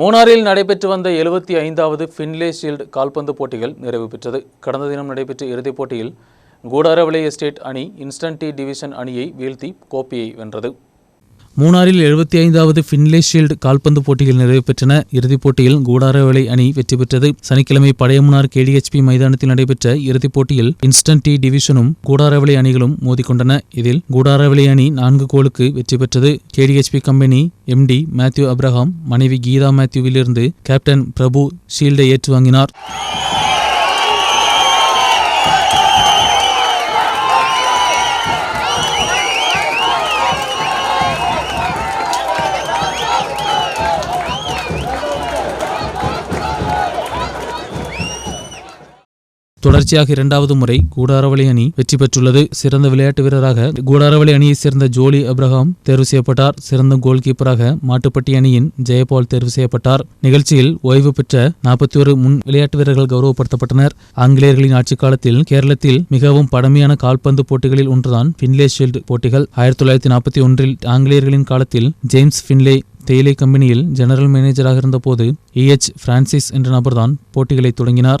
மூணாரில் நடைபெற்று வந்த எழுபத்தி ஐந்தாவது ஃபின்லே ஷீல்டு கால்பந்து போட்டிகள் நிறைவு பெற்றது. கடந்த தினம் நடைபெற்ற இறுதிப் போட்டியில் கூடாரவிளை எஸ்டேட் அணி இன்ஸ்டன்ட் டி டிவிஷன் அணியை வீழ்த்தி கோப்பையை வென்றது. மூணாறில் எழுபத்தி ஐந்தாவது ஃபின்லே ஷீல்டு கால்பந்து போட்டிகள் நிறைவு பெற்றன. இறுதிப் போட்டியில் கூடாரவேலை அணி வெற்றி பெற்றது. சனிக்கிழமை பழையமுனார் கேடிஎச்பி மைதானத்தில் நடைபெற்ற இறுதிப் போட்டியில் இன்ஸ்டன்ட் டி டிவிஷனும் கூடாரவேலை அணிகளும் மோதிக்கொண்டன. இதில் கூடாரவேலை அணி நான்கு கோலுக்கு வெற்றி பெற்றது. KDHP company MD Mathew Abraham மனைவி கீதா மேத்யூவிலிருந்து கேப்டன் பிரபு ஷீல்டை ஏற்று வாங்கினார். தொடர்ச்சியாக இரண்டாவது முறை கூடாரவளி அணி வெற்றி பெற்றுள்ளது. சிறந்த விளையாட்டு வீரராக கூடாரவளி அணியைச் சேர்ந்த ஜோலி அப்ரஹாம் தேர்வு செய்யப்பட்டார். சிறந்த கோல் கீப்பராக மாட்டுப்பட்டி அணியின் ஜெயபால் தேர்வு செய்யப்பட்டார். நிகழ்ச்சியில் ஓய்வு பெற்ற நாற்பத்தி ஒரு முன் விளையாட்டு வீரர்கள் கௌரவப்படுத்தப்பட்டனர். ஆங்கிலேயர்களின் ஆட்சிக் காலத்தில் கேரளத்தில் மிகவும் பழமையான கால்பந்து போட்டிகளில் ஒன்றுதான் ஃபின்லே ஷீல்டு போட்டிகள். ஆயிரத்தி தொள்ளாயிரத்தி நாற்பத்தி ஒன்றில் ஆங்கிலேயர்களின் காலத்தில் ஜேம்ஸ் ஃபின்லே தேயிலை கம்பெனியில் ஜெனரல் மேனேஜராக இருந்தபோது இஎச் பிரான்சிஸ் என்ற நபர்தான் போட்டிகளை தொடங்கினார்.